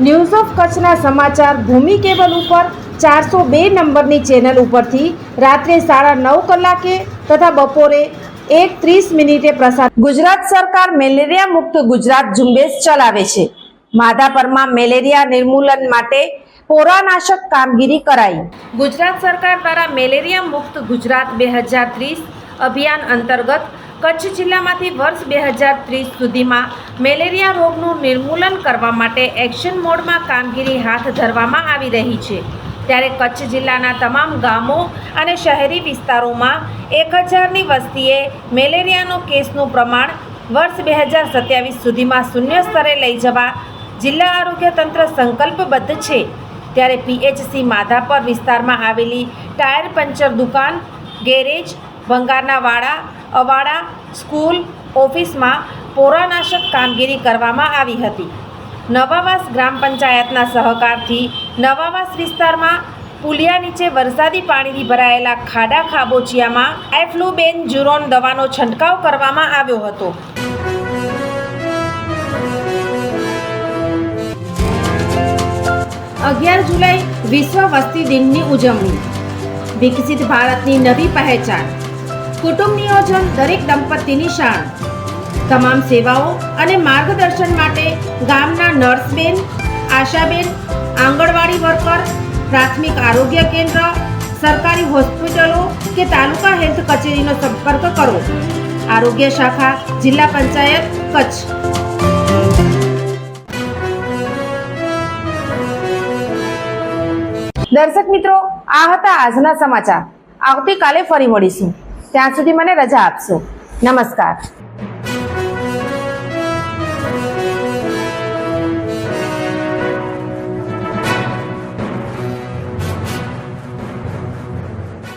news of કચ્છના સમાચાર ભૂમિ cable ઉપર ચારસો બે નંબરની ચેનલ ઉપરથી રાત્રે સાડા નવ કલાકે તથા બપોરે એક ત્રીસ મિનિટે પ્રસાર ગુજરાત સરકાર મેલેરિયા મુક્ત ગુજરાત ઝુંબેશ ચલાવે છે. માધાપરમાં મેલેરિયા નિર્મૂલન માટે પોરાનાશક કામગીરી કરાઈ. ગુજરાત સરકાર દ્વારા મેલેરિયા મુક્ત ગુજરાત બે હજાર ત્રીસ અભિયાન અંતર્ગત કચ્છ જિલ્લામાંથી વર્ષ બે હજાર ત્રીસ સુધીમાં મેલેરિયા રોગનું નિર્મૂલન કરવા માટે એક્શન મોડમાં કામગીરી હાથ ધરવામાં આવી રહી છે. ત્યારે કચ્છ જિલ્લાના તમામ ગામો અને શહેરી વિસ્તારોમાં એક હજારની વસ્તીએ મેલેરિયાનો કેસનું પ્રમાણ વર્ષ બે હજાર સત્યાવીસ સુધીમાં શૂન્ય સ્તરે લઈ જવા જિલ્લા આરોગ્ય તંત્ર સંકલ્પબદ્ધ છે. ત્યારે પીએચસી માધાપર વિસ્તારમાં આવેલી ટાયર પંચર દુકાન, ગેરેજ, ભંગારના વાડા, અવાડા, સ્કૂલ, ઓફિસમાં પોરાનાશક કામગીરી કરવામાં આવી હતી. નવાવાસ ગ્રામ પંચાયતના સહકારથી નવાવાસ વિસ્તારમાં પુલિયા નીચે વરસાદી પાણીથી ભરાયેલા ખાડા ખાબોચિયામાં એફ્લુબેન જુરોન દવાનો છંટકાવ કરવામાં આવ્યો હતો. અગિયાર જુલાઈ વિશ્વ વસ્તી દિનની ઉજવણી. વિકસિત ભારતની નવી પહેચાન. કુટુંબ નિયોજન દરેક દંપતીની શાન. તમામ સેવાઓ અને માર્ગદર્શન માટે ગામના નર્સબેન, આશાબેન, આંગણવાડી વર્કર, પ્રાથમિક આરોગ્ય કેન્દ્ર, સરકારી હોસ્પિટલો કે તાલુકા હેલ્થ કચેરીનો સંપર્ક કરો. આરોગ્ય શાખા, જિલ્લા પંચાયત, કચ્છ. દર્શક મિત્રો, આ હતા આજના સમાચાર. આવતીકાલે ફરી મળીશું. ત્યાં સુધી મને રજા આપશો. નમસ્કાર.